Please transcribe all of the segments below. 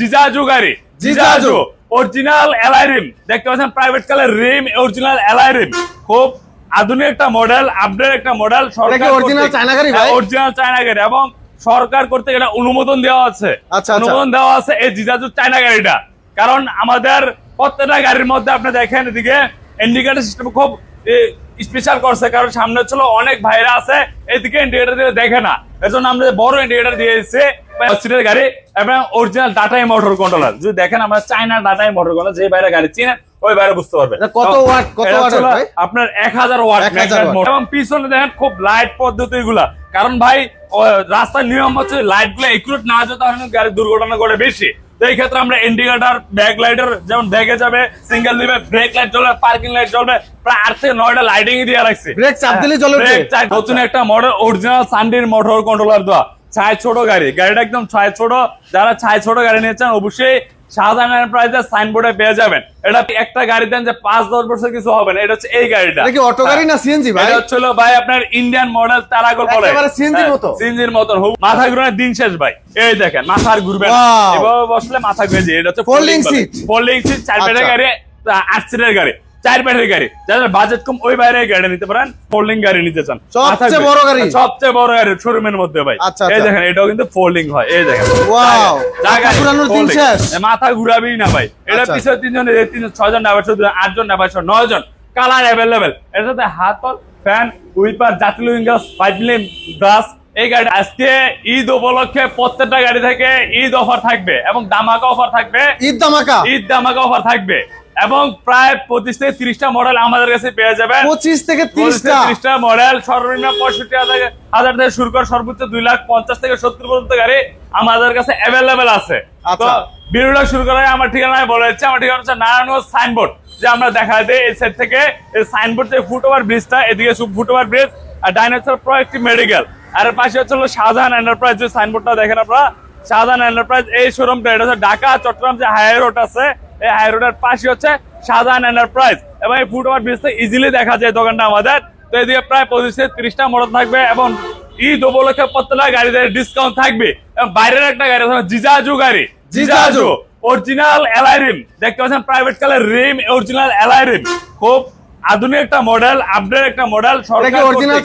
জিজাজু গাড়ি। জিজাজু। Original rim দেখতে পাচ্ছেন private colour rim original rim খুব আধুনিক একটা মডেল আপডেট একটা মডেল এটা কি চায়না গাড়ি ভাই? অরিজিনাল চায়না গাড়ি। এবং সরকার কর্তৃক এটা অনুমোদন দেওয়া আছে। আচ্ছা, আচ্ছা। অনুমোদন দেওয়া আছে এই জিজাজু চায়না গাড়িটা। কারণ আমাদের প্রত্যেকটা গাড়ির মধ্যে আপনি দেখেন এদিকে ইন্ডিকেটর সিস্টেম খুব স্পেশাল করছে। কারণ সামনে ছিল অনেক ভাইরা আছে এদিকে ইন্ডিকেটর দিয়ে দেখে না। এজন্য আমরা বড় ইন্ডিকেটর দিয়েছে। সিটের গাড়ি এবং অরিজিনাল ডাটাই মোটর কন্ট্রোলার যদি দেখেন আমরা চায়না ডাটাই মোটর কন্ট্রোলার যে বাইরে গাড়ি চিনেন ওই বাইরে বুঝতে পারবে এটা কত ওয়াট কত ভাই? আপনার এক হাজার ওয়াট 1000 ওয়াট। এবং পিছনে দেখেন খুব লাইট পদ্ধতি কারণ ভাই রাস্তার নিয়ম হচ্ছে লাইটগুলো একুরেট না যেতে হয় গাড়ি দুর্ঘটনা করে বেশি। তো এই ক্ষেত্রে আমরা ইন্ডিকেটর ব্যাক লাইটের যেমন ব্যাগে যাবে সিঙ্গেল দিবে ব্রেক লাইট চলবে পার্কিং লাইট জ্বলবে প্রায় আট থেকে নয়টা লাইটিং দিয়ে রাখছে। ব্রেক চাপ চলে চাপ- নতুন একটা মডেল অরিজিনাল সানডির মোটর কন্ট্রোলার দেওয়া ছায় ছোট গাড়ি। গাড়িটা একদম ছায় ছোট। যারা ছায় ছোট গাড়ি নিয়েছেন অবশ্যই এন্টারপ্রাইজের সাইনবোর্ডে পেয়ে যাবেন। এটা একটা গাড়ি দেন যে পাঁচ দশ বছর কিছু হবে না। এটা হচ্ছে এই গাড়িটা। কি অটো গাড়ি না সিএনজি ভাই? এটা হচ্ছিল ভাই আপনার ইন্ডিয়ান মডেল তারাগল বলে। মতো। সিএনজির মাথা ঘুরানোর দিন শেষ ভাই। এই দেখেন মাথা আর ঘুরবে না। এভাবে বসলে মাথা ঘুরে যায়। এটা হচ্ছে Folding seat। ফোল্ডিং সিট চার পেটের আচ্ছা। গাড়ি আট সিটের গাড়ি। চার গাড়ি। যাদের বাজেট কম ওই বাইরে গাড়ি নিতে পারেন ফোল্ডিং গাড়ি নিতে চান। সবচেয়ে বড় গাড়ি। সবচেয়ে বড় গাড়ি শোরুমের মধ্যে ভাই। আচ্ছা, এই আচ্ছা। দেখেন এটাও কিন্তু ফোল্ডিং হয়। এই দেখেন। জায়গা- মাথা ঘুরাবি না ভাই। এটা আচ্ছা। পিছনে তিনজন ছয়জন নেবার শুধু আটজন শুধু নয় জন কালার অ্যাভেলেবেল এর সাথে হাতল ফ্যান উইপার জাতীয় উইঙ্গাস ফাইভ গ্লাস এই গাড়ি আজকে ঈদ উপলক্ষে প্রত্যেকটা গাড়ি থেকে ঈদ অফার থাকবে এবং দামাকা অফার থাকবে। ঈদ দামাকা? ঈদ দামাকা অফার থাকবে। এবং প্রায় পঁচিশ থেকে তিরিশটা মডেল আমাদের কাছে পেয়ে যাবেন। পঁচিশ থেকে তিরিশটা? মডেল সর্বনিম্ন পঁয়ষট্টি হাজার থেকে শুরু করে সর্বোচ্চ দুই লাখ পঞ্চাশ থেকে সত্তর পর্যন্ত গাড়ি আমাদের কাছে অ্যাভেলেবেল আছে। তো আচ্ছা। ভিডিওটা শুরু করার আমার ঠিকানায় বলে দিচ্ছি আমার ঠিকানা হচ্ছে নারায়ণগঞ্জ সাইনবোর্ড যে আমরা দেখা দিই এই সাইড থেকে। এই সাইনবোর্ড থেকে ফুট ওভার ব্রিজটা এদিকে ফুট ওভার ব্রিজ আর ডাইন হচ্ছে প্রোয়েক্টিভ মেডিকেল আর পাশে হচ্ছে হলো শাহজাহান এন্টারপ্রাইজ যে সাইনবোর্ডটা দেখেন আপনারা। শাহজাহান এন্টারপ্রাইজ এই শোরুমটা এটা হচ্ছে ঢাকা চট্টগ্রাম যে হাই রোড আছে এই হাই রোডের পাশে হচ্ছে শাহজাহান এন্টারপ্রাইজ এবং এই ফুট ওভার ব্রিজ ইজিলি দেখা যায় দোকানটা আমাদের। তো এদিকে প্রায় পঁচিশ থেকে ত্রিশটা মডেল থাকবে এবং ঈদ উপলক্ষে প্রত্যেকটা গাড়িতে ডিসকাউন্ট থাকবে। এবং বাইরের একটা গাড়ি আছে জিজাজু গাড়ি। জিজাজু। অরিজিনাল এলআই রিম দেখতে পাচ্ছেন private colour rim original alloy rim খুব আধুনিক একটা মডেল আপডেট একটা মডেল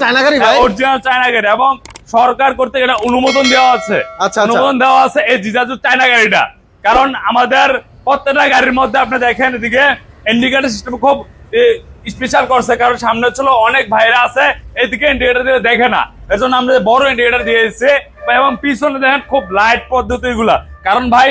চায়না গাড়ি ভাই? অরিজিনাল চায়না গাড়ি। এবং সরকার কর্তৃক এটা অনুমোদন দেওয়া আছে। আচ্ছা, আচ্ছা। অনুমোদন দেওয়া আছে এই জিজাজু চায়না গাড়িটা। কারণ আমাদের প্রত্যেকটা গাড়ির মধ্যে আপনি দেখেন এদিকে ইন্ডিকেটার সিস্টেম খুব স্পেশাল করছে। কারণ সামনে ছিল অনেক ভাইরা আছে, এদিকে ইন্ডিকেটার দিয়ে দেখে না। এজন্য আমরা বড় ইন্ডিকেটার দিয়ে এসেছে এবং পিছনে দেখেন খুব লাইট পদ্ধতি গুলা কারণ ভাই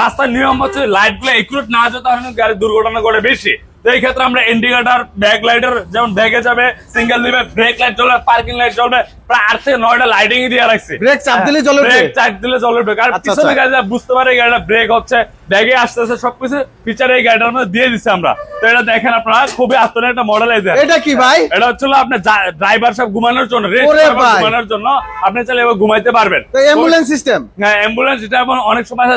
রাস্তার নিয়ম হচ্ছে লাইটগুলো একুরেট না যেতে গাড়ি দুর্ঘটনা করে বেশি। তো এই ক্ষেত্রে আমরা ইন্ডিকেটর ব্যাক লাইটের যেমন ব্যাগে যাবে সিঙ্গেল দিবে ব্রেক লাইট চলবে পার্কিং লাইট চলবে প্রায় আট থেকে নয়টা লাইটিং দিয়ে রাখছে। ব্রেক চাপ দিলেই চলে ব্রেক চাপ দিলে চলে কারণ আচ্ছা, পিছনে আচ্ছা। গাড়িটা বুঝতে পারে গাড়িটা ব্রেক হচ্ছে। ব্যাগে আসতেছে সবকিছু ফিচার এই গাড়িটার মধ্যে দিয়ে দিচ্ছে আমরা। তো এটা দেখেন আপনারা খুবই আত্মনির্ভর একটা মডেল এই এটা কি ভাই? এটা হচ্ছে আপনার ড্রাইভার সব ঘুমানোর জন্য। ঘুমানোর জন্য আপনি চাইলে এবার ঘুমাইতে পারবেন। তো অ্যাম্বুলেন্স সিস্টেম হ্যাঁ অ্যাম্বুলেন্স এটা অনেক সময়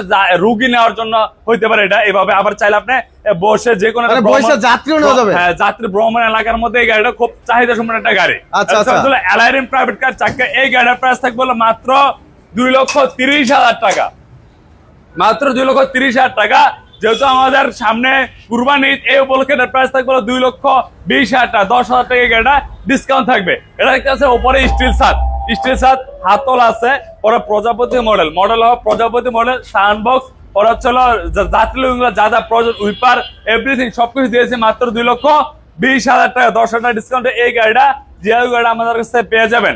রুগী নেওয়ার জন্য হইতে পারে এটা। এভাবে আবার চাইলে আপনি বসে যে কোনো বসে যাত্রীও নেওয়া যাবে? হ্যাঁ যাত্রী ভ্রমণ এলাকার মধ্যে এই গাড়িটা খুব চাহিদা সম্পন্ন একটা গাড়ি। আচ্ছা, আচ্ছা। অ্যালাইরিম প্রাইভেট কার চাকা এই গাড়ির প্রাইস থাকবে মাত্র দুই লক্ষ তিরিশ হাজার টাকা। মাত্র দুই লক্ষ তিরিশ হাজার টাকা। যেহেতু আমাদের সামনে কুরবানি এই উপলক্ষে প্রাইস থাকবে দুই লক্ষ বিশ হাজার টাকা। দশ হাজার টাকা গাড়িটা ডিসকাউন্ট থাকবে। এটা দেখতে আছে উপরে স্টিল সাত স্টিল সাত হাতল আছে পরে প্রজাপতি মডেল মডেল হবে প্রজাপতি মডেল সাউন্ড পরে হচ্ছে যাত্রী যা যা প্রয়োজন, উইপার এভরিথিং সবকিছু দিয়েছে মাত্র দুই লক্ষ বিশ হাজার টাকা। দশ হাজার ডিসকাউন্টে এই গাড়িটা জিআই গাড়ি আমাদের কাছে পেয়ে যাবেন।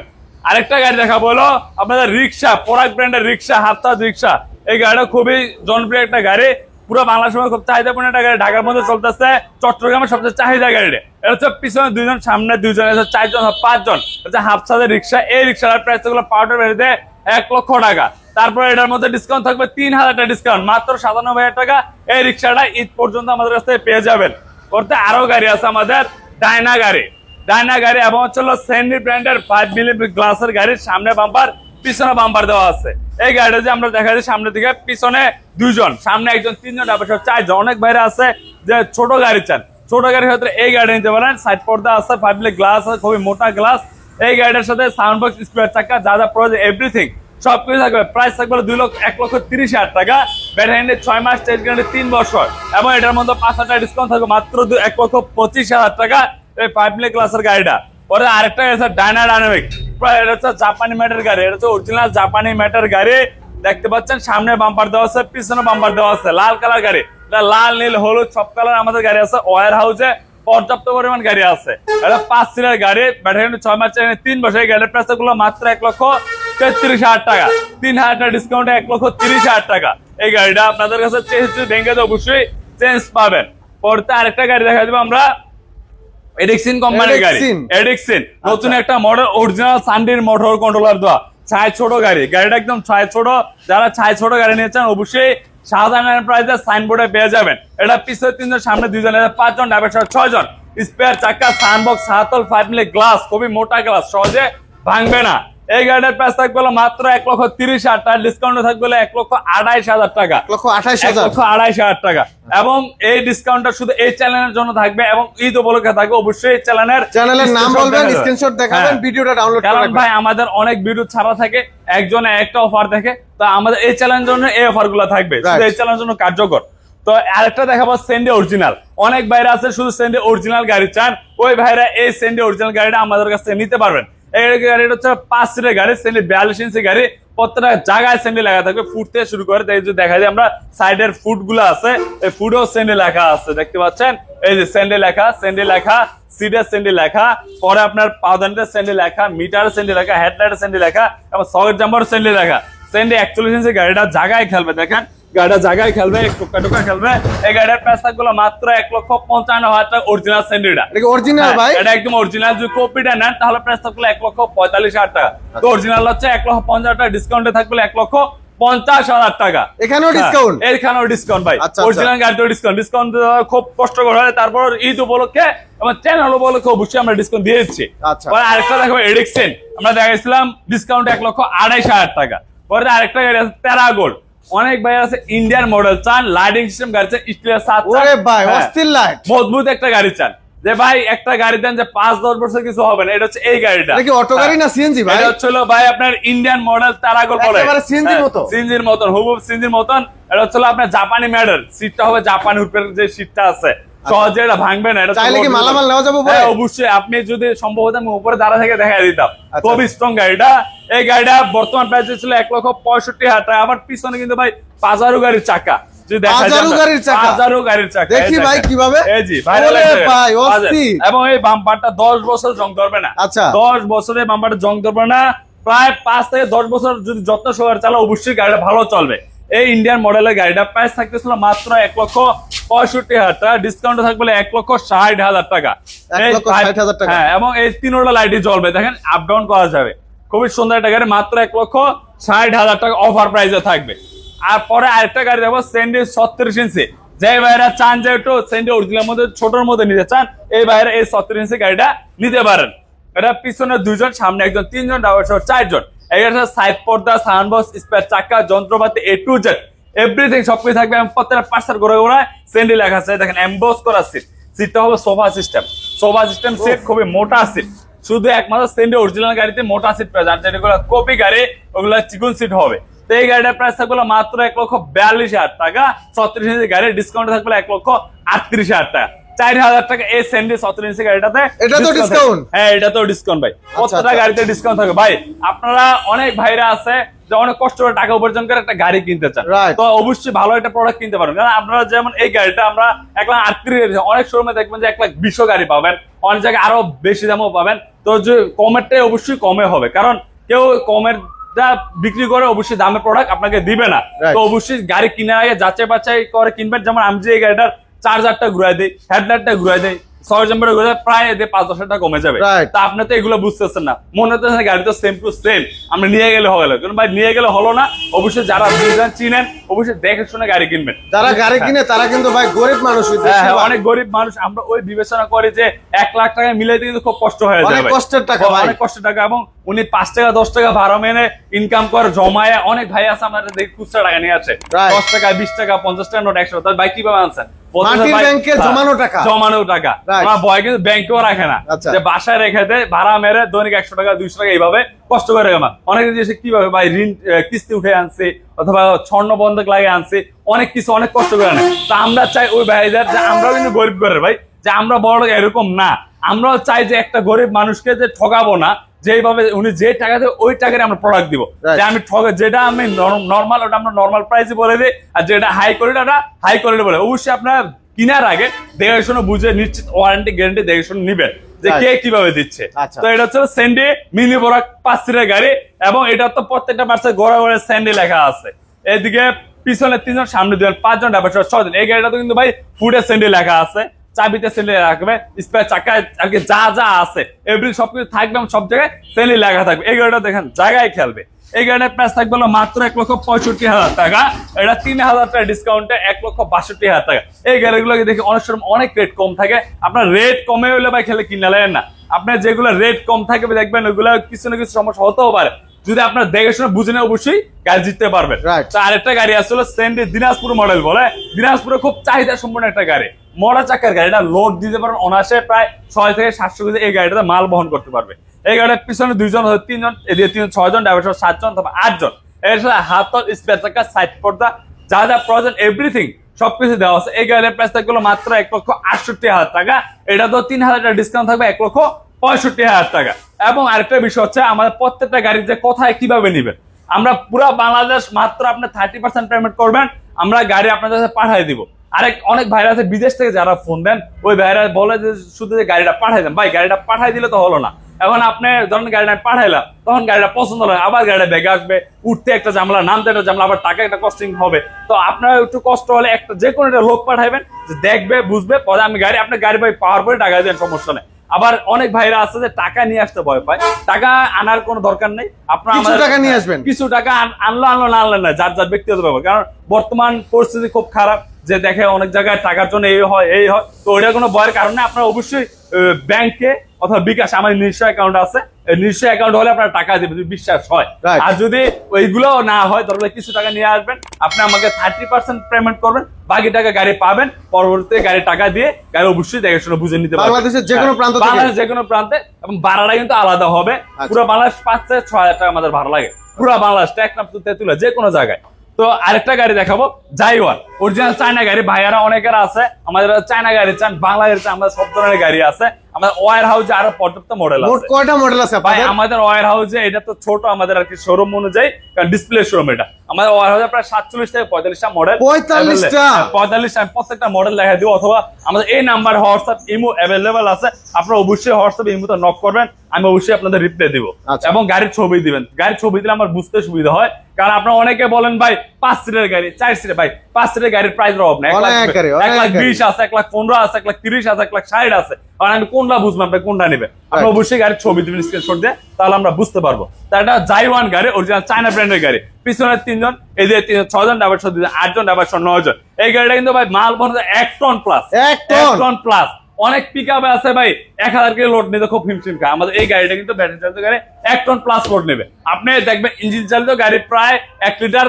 আরেকটা গাড়ি দেখা বলো আপনাদের রিক্সা, পরাগ ব্র্যান্ডের রিক্সা হাততাজ রিক্সা। এই গাড়িটা খুবই জনপ্রিয় একটা গাড়ি। পুরো বাংলার সময় খুব চাহিদাপূর্ণ একটা গাড়ি। ঢাকার মধ্যে চলতেছে, চট্টগ্রামের সবচেয়ে চাহিদা গাড়ি এটা হচ্ছে পিছনে দুইজন, সামনে দুইজন, এটা চারজন, পাঁচজন। হচ্ছে হাফ সাজের রিক্সা। এই রিক্সার প্রাইসগুলো পাউডার বেরিয়ে এক লক্ষ টাকা। তারপরে এটার মধ্যে ডিসকাউন্ট থাকবে তিন হাজার টাকা ডিসকাউন্ট মাত্র সাতানব্বই হাজার টাকা এই রিক্সাটা ঈদ পর্যন্ত আমাদের কাছ থেকে পেয়ে যাবেন। করতে আরও গাড়ি আছে আমাদের ডায়না গাড়ি। ডায়না গাড়ি এবং হচ্ছে সেন্ডি ব্র্যান্ডের ফাইভ মিলি গ্লাসের গাড়ির সামনে বাম্পার পিছনে বাম্পার দেওয়া আছে। এই গাড়িটা যে আমরা দেখা যায় সামনে দিকে, পিছনে দুইজন, সামনে একজন, তিনজন, তারপর চারজন। অনেক বাইরে আছে যে ছোট গাড়ি চান। ছোট গাড়ির ক্ষেত্রে এই গাড়ি নিতে পারেন। সাইড পর্দা আছে ফাইভ মিলি গ্লাস আছে, খুবই মোটা গ্লাস এই গাড়িটার সাথে সাউন্ড বক্স স্পেয়ার চাকা, যা যা প্রয়োজন এভরিথিং সবকিছু থাকবে। প্রাইস থাকবে দুই লক্ষ, এক লক্ষ তিরিশ হাজার টাকা। ব্যাট হ্যান্ডে ছয় মাস টেস্ট গ্যারান্টি তিন বছর। এবং এটার মধ্যে পাঁচ হাজার ডিসকাউন্ট থাকবে মাত্র এক লক্ষ পঁচিশ হাজার টাকা এই ফাইভ প্লে ক্লাসের গাড়িটা। পরে আরেকটা আছে ডায়না ডায়নামিক এটা হচ্ছে জাপানি ম্যাটের গাড়ি, এটা হচ্ছে অরিজিনাল জাপানি ম্যাটের গাড়ি। দেখতে পাচ্ছেন, সামনে বাম্পার দেওয়া আছে, পিছনে বাম্পার দেওয়া আছে, লাল কালার গাড়ি। লাল, নীল, হলুদ, সব কালার আমাদের গাড়ি আছে ওয়ার হাউসে পর্যাপ্ত পরিমাণ গাড়ি আছে। এটা পাঁচ সিটের গাড়ি ব্যাটারি ছয় মাস তিন বছর গাড়ির প্রাইসগুলো মাত্র এক লক্ষ তেত্রিশ হাজার টাকা। তিন হাজার টাকা ডিসকাউন্টে এক লক্ষ তিরিশ হাজার টাকা। এই গাড়িটা আপনাদের কাছে ভেঙে তো অবশ্যই চেঞ্জ পাবেন। পরতে আরেকটা গাড়ি দেখা যাবে আমরা। এডিক্সিন কোম্পানির গাড়ি। এডিক্সিন নতুন আচ্ছা। একটা মডেল অরিজিনাল সানডির মোটর কন্ট্রোলার দেওয়া। ছায় ছোট গাড়ি। গাড়িটা একদম ছায় ছোট। যারা ছায় ছোট গাড়ি নিয়েছেন অবশ্যই সাধারণ এন্টারপ্রাইজের সাইনবোর্ডে পেয়ে যাবেন। এটা পিছনে তিনজন, সামনে দুইজন, এটা পাঁচজন ড্রাইভার সহ ছয়জন। স্পেয়ার চাকা সানবক্স হাতল ফাইভ মিলে গ্লাস খুবই মোটা গ্লাস সহজে ভাঙবে না। এই গাড়িটার প্রাইস থাকবে মাত্র এক লক্ষ তিরিশ হাজার টাকা ডিসকাউন্ট থাকবে এক লক্ষ আড়াইশ হাজার টাকা। লক্ষ আঠাইশ লক্ষ আড়াইশ হাজার টাকা। এবং এই ডিসকাউন্টটা শুধু এই চ্যানেলের জন্য থাকবে এবং ঈদ উপলক্ষে থাকবে। অবশ্যই এই চ্যানেলের চ্যানেলের নাম বলবেন স্ক্রিনশট দেখাবেন হ্যাঁ। ভিডিওটা ডাউনলোড করে কারণ ভাই আমাদের অনেক ভিডিও ছাড়া থাকে একজনে একটা অফার দেখে। তো আমাদের এই চ্যানেলের জন্য এই অফারগুলো থাকবে। শুধু এই চ্যানেলের জন্য কার্যকর। তো আরেকটা দেখাবো সেন্ডে অরিজিনাল অনেক ভাইরা আছে শুধু সেন্ডে অরিজিনাল গাড়ি চান। ওই ভাইরা এই সেন্ডে অরিজিনাল গাড়িটা আমাদের কাছ থেকে নিতে পারবেন। গাড়িটা হচ্ছে পাঁচ গাড়ি বিয়াল্লিশ গাড়ি। প্রত্যেকটা জায়গায় থাকবে শুরু করে। যে দেখা যায় আমরা আছে, এই লেখা আছে, দেখতে পাচ্ছেন? এই যে লেখা লেখা লেখা, পরে আপনার লেখা মিটার লেখা লেখা লেখা। সেন্ডে জায়গায় খেলবে, দেখেন? গাড়িটা জায়গায় খেলবে টোকা টোকা খেলবে। এই গাড়ির প্রাইস থাকবে মাত্র এক লক্ষ পঞ্চান্ন হাজার টাকা অরিজিনাল সেন্ডিটা অরিজিনাল ভাই? এটা একদম অরিজিনাল যদি কপিটা নেন তাহলে প্রাইস থাকবে এক লক্ষ পঁয়তাল্লিশ হাজার টাকা। তো অরিজিনাল হচ্ছে এক লক্ষ পঞ্চাশ টাকা ডিসকাউন্টে থাকবে এক লক্ষ পঞ্চাশ হাজার টাকা। এখানেও ডিসকাউন্ট এখানেও ডিসকাউন্ট ভাই। আচ্ছা, অরিজিনাল গাড়িতেও ডিসকাউন্ট ডিসকাউন্ট খুব কষ্টকর হয় তারপর ঈদ উপলক্ষে আমার চ্যানেল উপলক্ষে অবশ্যই আমরা ডিসকাউন্ট দিয়ে দিচ্ছি। আচ্ছা। আরেকটা দেখো এডিকসেন আমরা দেখাইছিলাম ডিসকাউন্ট এক লক্ষ আড়াইশ হাজার টাকা। পরে আরেকটা গাড়ি আছে প্যারাগোল্ড অনেক ভাই আছে ইন্ডিয়ান মডেল চান লাইটিং সিস্টেম গাড়ি চান স্টিলের সাত ওরে ভাই হ্যাঁ। অস্থির লাইট মজবুত একটা গাড়ি চান। যে ভাই একটা গাড়ি দেন যে পাঁচ দশ বছর কিছু হবে না এটা হচ্ছে এই গাড়িটা। এটা কি অটো গাড়ি না সিএনজি ভাই? এটা হচ্ছিল ভাই আপনার ইন্ডিয়ান মডেল তারাগোল বলে। একেবারে CNG র মতো? সিএনজির মতন হুবুব সিএনজির মতন। এটা হচ্ছিল আপনার জাপানি মডেল সিটটা হবে জাপানি উপরের যে সিটটা আছে। সহজে এটা ভাঙবে না এটা চাইলে কি। মালামাল নেওয়া যাবে হ্যাঁ, অবশ্যই। আপনি যদি আমি উপরে দাঁড়া থেকে দেখা দিতাম। আচ্ছা, খুবই স্ট্রং গাড়িটা। এই গাড়িটা বর্তমান প্রাইস ছিল এক লক্ষ পঁয়ষট্টি হাজার টাকা। আবার পিছনে কিন্তু ভাই গাড়ির চাকা। আমরা-। এবং এই বাম্পারটা দশ বছর জং ধরবে না। আচ্ছা। দশ বছরে বাম্পারটা জং ধরবে না। প্রায় পাঁচ থেকে দশ বছর যদি যত্ন সহকারে চালা অবশ্যই গাড়িটা ভালো চলবে। এই ইন্ডিয়ান মডেলের গাড়িটা প্রাইস থাকতেছিল মাত্র এক লক্ষ পঁয়ষট্টি হাজার টাকা। ডিসকাউন্ট থাকবে এক লক্ষ ষাট হাজার টাকা। হ্যাঁ এবং এই তিনোটা লাইটই জ্বলবে। দেখেন আপ ডাউন করা যাবে। খুবই সুন্দর একটা গাড়ি মাত্র এক লক্ষ ষাট হাজার টাকা অফার প্রাইসে থাকবে। আর পরে আরেকটা গাড়ি দেখব সেন্ডি ছত্রিশ ইঞ্চি। যে ভাইরা চান যে একটু সেন্ডি অরিজিনাল মধ্যে ছোটর মধ্যে নিতে চান এই ভাইরা এই ছত্রিশ ইঞ্চি গাড়িটা নিতে পারেন। এটা পিছনে দুজন সামনে একজন তিনজন ড্রাইভার সহ চারজন। এখানে সাইড পর্দা সাউন্ড বক্স স্পেয়ার চাকা যন্ত্রপাতি এ টু জেড এভরিথিং সবকিছু থাকবে এবং প্রত্যেকটা পার্সার করে করে সেন্ডি লেখা আছে। দেখেন এমবস করা সিট সিটটা হবে sofa system sofa system seat খুবই মোটা সিট শুধু একমাত্র সেন্ডি অরিজিনাল গাড়িতে মোটা সিট পাওয়া যায়। যেগুলো কপি গাড়ি ওগুলো চিকন সিট হবে। তো এই গাড়িটার প্রাইস থাকবে মাত্র এক লক্ষ বিয়াল্লিশ হাজার টাকা। ছত্রিশ ইঞ্চি গাড়ি ডিসকাউন্ট থাকবে এক লক্ষ আটত্রিশ হাজার টাকা। চার হাজার টাকা এই সেন্ডি ছত্রিশ ইঞ্চি গাড়িটাতে এটা তো discount? হ্যাঁ এটা তো ডিসকাউন্ট ভাই প্রত্যেকটা আচ্ছা। গাড়িতে ডিসকাউন্ট থাকবে ভাই আপনারা অনেক ভাইরা আছে যে অনেক কষ্ট করে টাকা উপার্জন করে একটা গাড়ি কিনতে চান। তো অবশ্যই ভালো একটা প্রোডাক্ট কিনতে পারেন কারণ আপনারা যেমন এই গাড়িটা আমরা এক লাখ আটত্রিশ অনেক শোরুমে দেখবেন যে এক লাখ বিশও গাড়ি পাবেন। অনেক জায়গায় আরও বেশি দামও পাবেন। তো যে কমেরটাই অবশ্যই কমে হবে। কারণ কেউ কমের যা বিক্রি করে অবশ্যই দামের প্রোডাক্ট আপনাকে দিবে না। তো অবশ্যই গাড়ি কিনে আগে যাচাই বাছাই করে কিনবেন। যেমন আমি যে এই গাড়িটার চার্জারটা ঘুরাই দেয় হেডলাইটটা ঘুরাই দেয় ছয় ঘুরে দেয়, প্রায় পাঁচ দশ হাজার টাকা কমে যাবে. তা আপনি তো এগুলো বুঝতেছেন না। মনে হচ্ছে না গাড়ি তো সেম টু সেম আমরা নিয়ে গেলে হলো কারণ ভাই নিয়ে গেলে হলো না। অবশ্যই যারা চিনেন। অবশ্যই দেখে শুনে গাড়ি কিনবেন। যারা গাড়ি কিনে তারা কিন্তু ভাই গরিব মানুষ হ্যাঁ, হ্যাঁ, অনেক গরিব মানুষ। আমরা ওই বিবেচনা করি যে এক লাখ টাকা মিলাইতে কিন্তু খুব কষ্ট হয়ে যাবে কষ্টের টাকা। অনেক কষ্টের টাকা এবং উনি পাঁচ টাকা দশ টাকা ভাড়া মেনে ইনকাম করে জমায় অনেক ভাই আছে আমাদের দেখি খুচরা টাকা নিয়ে আছে দশ টাকা বিশ টাকা পঞ্চাশ টাকা নোট একশো টাকা। তাহলে ভাই কীভাবে আনছেন? হ্যাঁ, জমানো টাকা। জমানো টাকা। আমার বয় কিন্তু ব্যাংকেও রাখে না। আচ্ছা। যে বাসায় রেখে দেয় ভাড়া মেরে দৈনিক একশো টাকা দুইশো টাকা এইভাবে কষ্ট করে আমার। অনেকে জিনিস কীভাবে ভাই ঋণ কিস্তি উঠে আনছে অথবা স্বর্ণ বন্ধক লাগে আনছে? অনেক কিছু অনেক কষ্ট করে আনে। তা আমরা চাই ওই ভাইদের যে আমরাও কিন্তু গরিব করে ভাই যে আমরা বড় এরকম না। আমরাও চাই যে একটা গরিব মানুষকে যে ঠকাবো না যেভাবে উনি যে টাকা দেবে ওই টাকায় আমরা প্রোডাক্ট দিব। যে আমি ঠকা যেটা আমি নর্মাল ওটা আমরা নর্মাল প্রাইসে বলে দিই আর যেটা হাই কোয়ালিটি ওটা হাই কোয়ালিটি বলে। অবশ্যই আপনার কেনার আগে দেখে শুনে বুঝে নিশ্চিত ওয়ারেন্টি গ্যারেন্টি দেখে শুনে নিবেন। যে কে কীভাবে দিচ্ছে? আচ্ছা। তো এটা হচ্ছে স্যান্ডে মিনি বড় পাঁচ সিটের গাড়ি এবং এটা তো প্রত্যেকটা মাসে গড়া গড়ে স্যান্ডে লেখা আছে। এদিকে পিছনে তিনজন সামনে দুজন পাঁচজন ড্রাইভার ছজন এই গাড়িটা তো কিন্তু ভাই ফুডে স্যান্ডে লেখা আছে। চাবিতে সেন্ডি রাখবে স্পেয়ার চাকায় আর কি যা যা আছে এভরি সবকিছু থাকবে সব জায়গায় সেন্ডি লেখা থাকবে। এই গাড়িটা দেখেন জায়গায় খেলবে। এই গাড়িটার প্রাইস থাকবে মাত্র এক লক্ষ পঁয়ষট্টি হাজার টাকা। এটা তিন হাজার টাকা ডিসকাউন্টে এক লক্ষ বাষট্টি হাজার টাকা। এই গাড়িগুলোকে দেখে অনেক সময় অনেক রেট কম থাকে। আপনার রেট কমে হলে ভাই খেলে কিনে নেন না। আপনার যেগুলো রেট কম থাকবে দেখবেন ওগুলো কিছু না কিছু সমস্যা হতেও পারে। যদি আপনার দেখে শুনে বুঝে নেয় অবশ্যই গাড়ি জিততে পারবেন। আরেকটা গাড়ি আসলে সেন্ডি দিনাজপুর মডেল বলে। দিনাজপুরে খুব চাহিদা সম্পন্ন একটা গাড়ি। মরা চাকার গাড়ি এটা লোড দিতে পারেন অনায়াসে প্রায় ছয় থেকে সাতশো কেজি এই গাড়িটাতে মাল বহন করতে পারবে। এই গাড়ির পিছনে দুইজন তিনজন, এদিকে তিনজন, ছয়জন ড্রাইভার সহ সাতজন অথবা আটজন। এর সাথে হাত স্পেয়ার চাকা সাইড পর্দা, যা যা প্রয়োজন এভরিথিং সবকিছু দেওয়া আছে। এই গাড়ির প্রাইস থাকল মাত্র এক লক্ষ আটষট্টি হাজার টাকা। এটা তো তিন হাজার টাকা ডিসকাউন্ট থাকবে, এক লক্ষ পঁয়ষট্টি হাজার টাকা। এবং আরেকটা বিষয় হচ্ছে, আমাদের প্রত্যেকটা গাড়ি যে কোথায় কীভাবে নিবেন। আমরা পুরো বাংলাদেশ মাত্র আপনি থার্টি পার্সেন্ট পেমেন্ট করবেন। আমরা গাড়ি আপনাদের কাছে পাঠিয়ে দিব। আরেক অনেক ভাইরা আছে বিদেশ থেকে যারা ফোন দেন, ওই ভাইরা বলে যে শুধু যে গাড়িটা পাঠাই দেন। ভাই, গাড়িটা পাঠাই দিলে তো হলো না। এখন আপনি ধরেন গাড়িটা পাঠাইলাম, তখন গাড়িটা পছন্দ হলো আবার গাড়িটা ব্যাগে আসবে, উঠতে একটা জামলা নামতে একটা জামলা আবার টাকা একটা কস্টিং হবে। তো আপনার একটু কষ্ট হলে একটা যে কোনো একটা লোক পাঠাইবেন দেখবে, বুঝবে, পরে আমি গাড়ি, আপনার গাড়ি ভাই পাওয়ার পরে টাকা দেন, সমস্যা নেই। আবার অনেক ভাইরা আছে যে টাকা নিয়ে আসতে ভয় পায়। টাকা আনার কোনো দরকার নেই। আপনার কিছু টাকা নিয়ে আসবেন। কিছু টাকা আনলো আনলো না আনলেন না যার যার ব্যক্তিগত ব্যাপার। কারণ বর্তমান পরিস্থিতি খুব খারাপ যে দেখে অনেক জায়গায় টাকার জন্য এই হয় এই হয়। তো ওইটা কোনো ভয়ের কারণে আপনার অবশ্যই ব্যাংকে অথবা বিকাশ আমার নিজস্ব অ্যাকাউন্ট আছে। নিজস্ব অ্যাকাউন্ট হলে আপনার টাকা দেবে যদি বিশ্বাস হয়। আর যদি ওইগুলো না হয় তাহলে কিছু টাকা নিয়ে আসবেন আপনি আমাকে থার্টি পার্সেন্ট পেমেন্ট করবেন বাকি টাকা গাড়ি পাবেন পরবর্তীতে গাড়ি টাকা দিয়ে গাড়ি অবশ্যই দেখে শুনে বুঝে নিতে পারবেন। বাংলাদেশের যে কোনো প্রান্ত থেকে? বাংলাদেশের যে কোনো প্রান্তে এবং ভাড়াটা কিন্তু আলাদা হবে। আচ্ছা। পুরো বাংলাদেশ পাঁচ থেকে ছয় হাজার টাকা আমাদের ভাড়া লাগে। পুরো বাংলাদেশ টেকনাফ টু তেঁতুলিয়া যে কোনো জায়গায়। তো আরেকটা গাড়ি দেখাবো জাইওয়ান অরিজিনাল চায়না গাড়ি। ভাইয়ারা অনেকের আছে আমাদের চায়না গাড়ি চান বাংলা গাড়ি চান আমাদের সব ধরনের গাড়ি আছে। আমাদের ওয়ার হাউসে আরও পর্যাপ্ত মডেল আছে। কয়টা মডেল আছে ভাই আমাদের ওয়ার হাউসে এটা তো ছোট আমাদের আর কি শোরুম অনুযায়ী কারণ ডিসপ্লে শোরুম এটা। আমাদের ওয়ার হাউসে প্রায় সাতচল্লিশ থেকে পঁয়তাল্লিশটা মডেল 45টা? পঁয়তাল্লিশ আমি প্রত্যেকটা মডেল দেখা দিব অথবা আমাদের এই নাম্বার হোয়াটসঅ্যাপ ইমো অ্যাভেলেবেল আছে। আপনারা অবশ্যই হোয়াটসঅ্যাপ ইমোতে নক করবেন আমি অবশ্যই আপনাদের রিপ্লাই দিব। আচ্ছা। এবং গাড়ির ছবি দিবেন। গাড়ির ছবি দিলে আমার বুঝতে সুবিধা হয় কারণ আপনারা অনেকে বলেন ভাই পাঁচ সিটের গাড়ি চার সিটের ভাই পাঁচ সিটের গাড়ির প্রাইস অভাব এক লাখ এক লাখ বিশ আছে এক লাখ পনেরো আছে এক লাখ তিরিশ আছে এক লাখ ষাট আছে। কারণ আমি কোনটা বুঝব আপনি কোনটা আপনি অবশ্যই গাড়ির ছবি দিবেন স্ক্রিনশট দিয়ে তাহলে আমরা বুঝতে পারব। তা এটা জাইওয়ান গাড়ি অরিজিনাল চায়না ব্র্যান্ডের গাড়ি। পিছনে তিনজন এদিকে তিনজন ছজন দুজন আটজন ড্রাইভার নজন এই গাড়িটা কিন্তু ভাই মাল বন্ধ এক টন প্লাস এক? টন প্লাস অনেক পিক আপে আছে ভাই এক হাজার কিলো লোড নিতে খুব হিমশিম খায়। আমাদের এই গাড়িটা কিন্তু ব্যাটারি চালিত গাড়ি এক টন প্লাস লোড নেবে। আপনি দেখবেন ইঞ্জিন চালিত গাড়ি প্রায় এক লিটার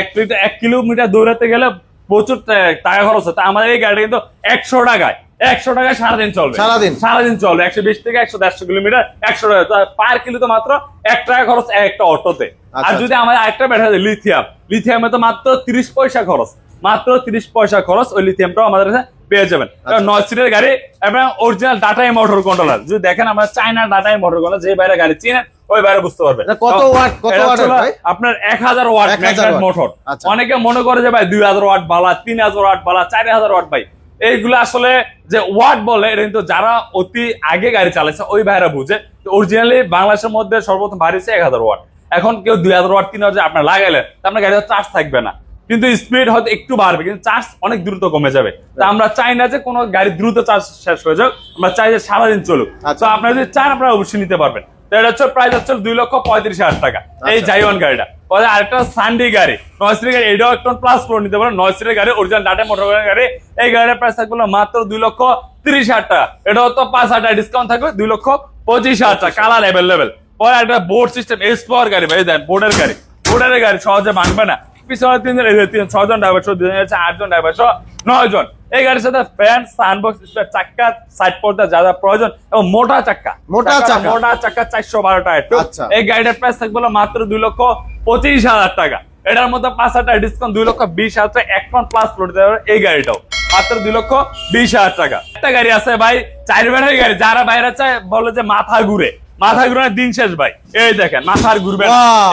এক লিটার এক কিলোমিটার দৌড়াতে গেলে প্রচুর টাকা খরচ হয়। তা আমাদের এই গাড়িটা কিন্তু একশো টাকায় একশো টাকায় সারাদিন চলবে। সারাদিন? সারাদিন চলবে একশো বিশ থেকে একশো দেড়শো কিলোমিটার একশো টাকা। পার কিলো তো মাত্র এক টাকা খরচ একটা অটোতে। আর আচ্ছা। যদি আমাদের আরেকটা ব্যাটারি লিথিয়াম লিথিয়ামে তো মাত্র তিরিশ পয়সা খরচ। মাত্র তিরিশ পয়সা খরচ ওই লিথিয়ামটাও আমাদের কাছে পেয়ে যাবেন। আচ্ছা। নয় সিটের গাড়ি এবং অরিজিনাল ডাটাই মোটর কন্ট্রোলার যদি দেখেন আমরা চায়না ডাটাই মোটর কন্ট্রোলার যে বাইরে গাড়ি চিনেন ওই বাইরে বুঝতে পারবেন। কত ওয়াট, কত ভাই? আপনার এক হাজার ওয়াট ম্যাগনেট মোটর আচ্ছা। অনেকে মনে করে যে ভাই দুই হাজার ওয়াট বালা তিন হাজার ওয়াট বালা চার হাজার ওয়াট ভাই। এইগুলো আসলে যে ওয়াট বলে এটা কিন্তু যারা অতি আগে গাড়ি চালাইছে ওই ভাইরা বুঝে। অরিজিনালি বাংলাদেশের মধ্যে সর্বপ্রথম এক হাজার ওয়াট এখন কেউ দুই হাজার ওয়াট তিন হাজার আপনার লাগাইলেন তা আপনার গাড়িতে চার্জ থাকবে না। কিন্তু স্পিড হয়তো একটু বাড়বে কিন্তু চার্জ অনেক দ্রুত কমে যাবে। তা আমরা চাই না যে কোনো গাড়ি দ্রুত চার্জ শেষ হয়ে যাক আমরা চাই যে সারাদিন চলুক। আচ্ছা। তো আপনারা যদি চান আপনারা অবশ্যই নিতে পারবেন। তো এটা হচ্ছে প্রাইস হচ্ছে দুই লক্ষ পঁয়ত্রিশ হাজার টাকা। এই আচ্ছা। জাইওয়ান গাড়িটা। আরেকটা সানডি গাড়ি। নয় গাড়ি এটাও একটা প্লাস ফ্লোর নিতে গাড়ি অরিজিনাল ডাটা মোটর গাড়ি। এই গাড়ির প্রাইস থাকবে মাত্র দুই লক্ষ তিরিশ হাজার টাকা। এটাও তো পাঁচ হাজার টাকা ডিসকাউন্ট থাকবে দুই লক্ষ পঁচিশ হাজার টাকা। কালার অ্যাভেলেবেল পরে একটা বোর্ড সিস্টেম গাড়ি ভাই দেন বোর্ডের গাড়ি। বোর্ডের গাড়ি সহজে ভাঙবে না। পিছনে তিনজন এই যে তিন ছজন ড্রাইভার সহ দুজন আছে আটজন ড্রাইভার সহ এই গাড়ির সাথে ফ্যান সানবক্স চাক্কা সাইড পর্দা যা যা প্রয়োজন এবং মোটা চাক্কা। মোটা চাক্কাটা চাকা। মোটা চাক্কা চারশো বারো টাকা একটু আচ্ছা। এই গাড়িটার প্রাইস থাকবে মাত্র দুই লক্ষ পঁচিশ হাজার টাকা। এটার মধ্যে পাঁচ হাজার ডিসকাউন্ট দুই লক্ষ বিশ হাজার টাকা এক পয়েন্ট প্লাস ফ্লোর এই গাড়িটাও। মাত্র দুই লক্ষ বিশ হাজার টাকা। একটা গাড়ি আছে ভাই চার বেড়ের গাড়ি। যারা বাইরে চায় বলে যে মাথা ঘুরে। মাথা ঘুরানোর দিন শেষ ভাই। এই দেখেন মাথা আর ঘুরবে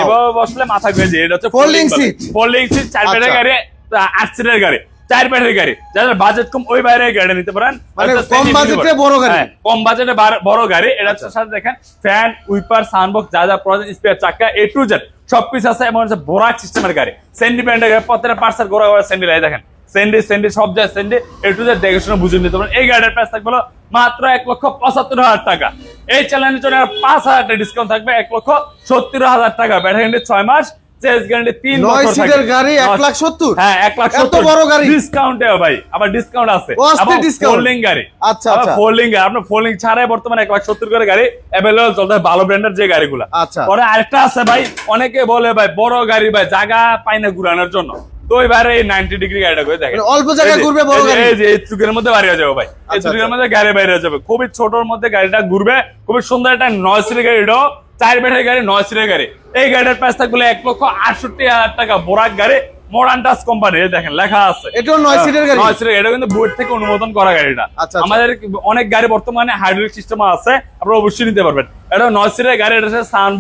এভাবে বসলে মাথা ঘুরে যায়। এটা হচ্ছে Folding seat? ফোল্ডিং সিট চার আচ্ছা। গাড়ি আহ, আট সিটের গাড়ি চার বেড়ের গাড়ি। যাদের বাজেট কম ওই বাইরে গাড়ি নিতে পারেন। মানে কম বাজেটে বড় গাড়ি। হ্যাঁ, কম বাজেটে বড় গাড়ি। এটা হচ্ছে সাথে দেখেন ফ্যান উইপার সানবক্স যা যা প্রয়োজন স্পেয়ার চাকা এ টু জেড সবকিছু আছে এমন হচ্ছে বোরাক সিস্টেমের গাড়ি। ব্র্যান্ডের গাড়ি প্রত্যেকটা পার্সেল গোড়া গোড়া সেন্ডি লাই দেখেন। সেন্ডি সেন্ডি সব যায় সেন্ডি এ টু দেখে শুনে বুঝে নিতে পারেন এই গাড়ির প্রাইস থাকবে মাত্র এক লক্ষ পঁচাত্তর হাজার টাকা। এই চ্যালেঞ্জের জন্য পাঁচ হাজার টাকা ডিসকাউন্ট থাকবে এক লক্ষ সত্তর হাজার টাকা। ব্যাটারি গ্যারান্টি ছয় মাস আরেকটা আছে ভাই অনেকে বলে ভাই বড় গাড়ি ভাই জায়গা পায় না ঘুরানোর জন্য। তো বাইরে এই নাইনটি ডিগ্রি গাড়িটা করে দেখেন। মানে অল্প জায়গায় ঘুরবে বড় এই গাড়ি। এই যে চুকের মধ্যে বাইরে যাবে ভাই। এই আচ্ছা, চুকের আচ্ছা। মধ্যে গাড়ি বাইরে যাবে। খুবই ছোটর মধ্যে গাড়িটা ঘুরবে। খুবই সুন্দর একটা নয় সিটের গাড়ি চার বেডের গাড়ি নয় সিটের গাড়ি। এই গাড়িটার প্রাইস থাকবে এক লক্ষ আটষট্টি হাজার টাকা। বোরাক গাড়ি মডার্ন টাচ কোম্পানি দেখেন লেখা আছে। এটাও নয় সিটের গাড়ি? নয় সিটের এটা কিন্তু বোর্ড থেকে অনুমোদন করা গাড়িটা। আচ্ছা। আমাদের অনেক গাড়ি বর্তমানে হাইড্রোলিক সিস্টেম আছে। আপনারা অবশ্যই নিতে পারবেন। এটা নয় সিটের গাড়ি এটা সাউন্ড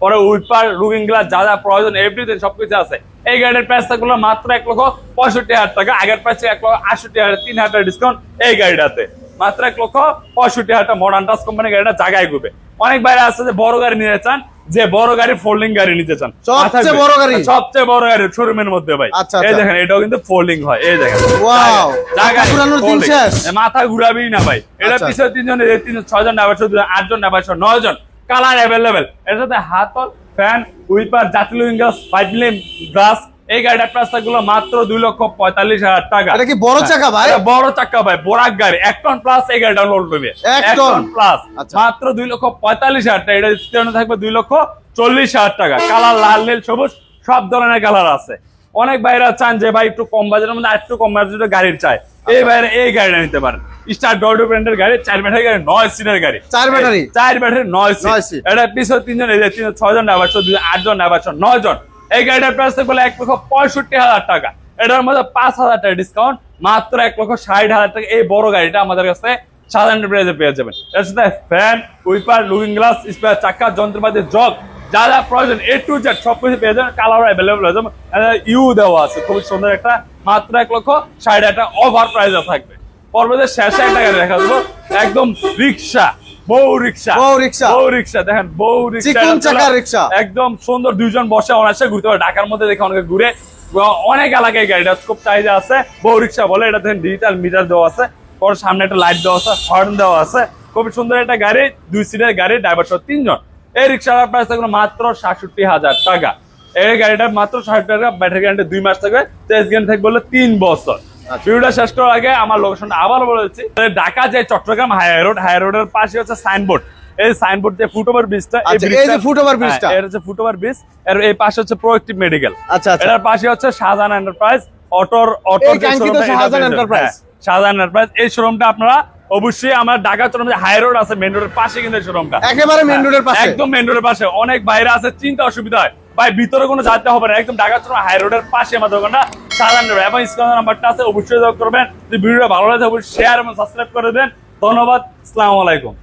পরে উইপার লুকিং গ্লাস যা যা প্রয়োজন এভরিথিং সবকিছু আছে এই গাড়ির প্রাইস থাকল মাত্র এক লক্ষ পঁয়ষট্টি হাজার টাকা আগের প্রাইস এক লক্ষ আটষট্টি হাজার তিন হাজার ডিসকাউন্ট এই গাড়িটাতে মাত্র এক লক্ষ পঁয়ষট্টি হাজার মডার্ন টাচ কোম্পানি গাড়িটা জায়গায় ঘুরবে অনেক বাইরে আছে যে বড় গাড়ি নিতে চান যে বড় গাড়ি ফোল্ডিং গাড়ি নিতে চান সবচেয়ে বড় গাড়ি? সবচেয়ে বড় গাড়ি শোরুমের মধ্যে ভাই আচ্ছা, এই আচ্ছা। দেখেন এটাও কিন্তু ফোল্ডিং হয় এই দেখেন! জায়গায় মাথা ঘুরানোর দিন শেষ? মাথা ঘুরাবি না ভাই এটা আচ্ছা। পিছনে তিনজন এই তিনজন ছয়জন ড্রাইভার আটজন ড্রাইভার সহ নয় জন কালার অ্যাভেলেবেল এর সাথে হাতল ফ্যান উইপার জাতীয় গ্লাস ফাইভ গ্লাস এই গাড়িটার প্রাইসগুলো মাত্র দুই লক্ষ পঁয়তাল্লিশ হাজার টাকা। এটা কি বড় চাকা ভাই? বড় চাকা ভাই বোরাক গাড়ি। এক টন প্লাস এই গাড়িটা লোড করবে। এক টন? প্লাস আচ্ছা। মাত্র দুই লক্ষ পঁয়তাল্লিশ হাজার টাকা। এটা স্টেশনে থাকবে দুই লক্ষ চল্লিশ হাজার টাকা। কালার লাল নীল সবুজ সব ধরনের কালার আছে। অনেক বাইরে চান যে ভাই একটু কম বাজেটের মধ্যে আর একটু কম বাজেটের গাড়ির চাই। এই বাইরে এই গাড়িটা নিতে পারেন। স্টার ব্র্যান্ডের গাড়ি চার ব্যাটারি গাড়ি নয় সিটের গাড়ি। চার ব্যাটারি? চার ব্যাটারি নয় নয় সিট। সিট। এটা পিছনে তিনজন এই তিনজন ছয়জন ড্রাইভার সহ দুজন আটজন ড্রাইভার সহ নয় জন এই গাড়িটার প্রাইস বলে এক লক্ষ পঁয়ষট্টি হাজার টাকা। এটার মধ্যে পাঁচ হাজার টাকা ডিসকাউন্ট মাত্র এক লক্ষ ষাট হাজার টাকা। এই বড় গাড়িটা আমাদের কাছে সাধারণ প্রাইসে পেয়ে যাবেন। এর সাথে fan wiper looking glass spare চাকা যন্ত্রপাতি জগ যা যা প্রয়োজন এ টু জেড সব কিছু পেয়ে যাবেন। কালার অ্যাভেলেবল হয়ে যাবে। ইউ দেওয়া আছে। খুব সুন্দর একটা মাত্র এক লক্ষ ষাট হাজার টাকা ওভার প্রাইসে থাকবে। পর্বতের শেষে একটা গাড়ি দেখা একদম রিক্সা বউ রিক্সা। বউ রিক্সা। বউ রিক্সা দেখেন বউ রিক্সা রিক্সা। একদম সুন্দর দুইজন বসে অনায়াসে ঘুরতে পারে। ঢাকার মধ্যে দেখে অনেকে ঘুরে অনেক এলাকায় গাড়িটা খুব চাহিদা আছে। বউ রিক্সা বলে এটা দেখেন ডিজিটাল মিটার দেওয়া আছে। পর সামনে একটা লাইট দেওয়া আছে হর্ন দেওয়া আছে। খুব সুন্দর একটা গাড়ি দুই সিটের গাড়ি ড্রাইভার সহ তিনজন। এই রিক্সার প্রাইস থাকবে মাত্র সাতষট্টি হাজার টাকা। এই গাড়িটা মাত্র ষাট টাকা ব্যাটারি গ্যারান্টি দুই মাস থাকবে চেস গ্যারান্টি থাকবে বলে তিন বছর। ভিডিওটা শেষ করার আগে আমার লোকেশনটা আবার বলেছি ঢাকা যে চট্টগ্রাম হাই রোড হাই রোডের পাশে হচ্ছে সাইনবোর্ড এই সাইনবোর্ড যে ফুটওভার ব্রিজটা আচ্ছা, এই যে ফুটওভার ব্রিজটা। এটা হচ্ছে ফুটওভার ব্রিজের এই পাশে হচ্ছে প্রোয়েক্টিভ মেডিকেল আচ্ছা, আচ্ছা। এটার পাশে হচ্ছে শাহজাহান এন্টারপ্রাইজ অটোর auto Shahjahan enterprise. Shahjahan enterprise এই শোরুমটা আপনারা অবশ্যই আমার ঢাকা চরম হাই রোড আছে মেন রোডের পাশে কিন্তু এই শোরুমটা একেবারে মেন রোডের পাশে। একদম মেন রোডের পাশে অনেক বাইরে আছে চিন্তা অসুবিধা হয় ভাই, ভিতরে কোনো যাতে হবে না। একদম ঢাকা হাই রোডের পাশে আমার দোকানটা রোড। এবং স্ক্রিন নাম্বারটা আছে, অবশ্যই যোগ করবেন। ভিডিওটা ভালো লাগে, অবশ্যই শেয়ার এবং সাবস্ক্রাইব করে দেন ধন্যবাদ, আসসালামু আলাইকুম।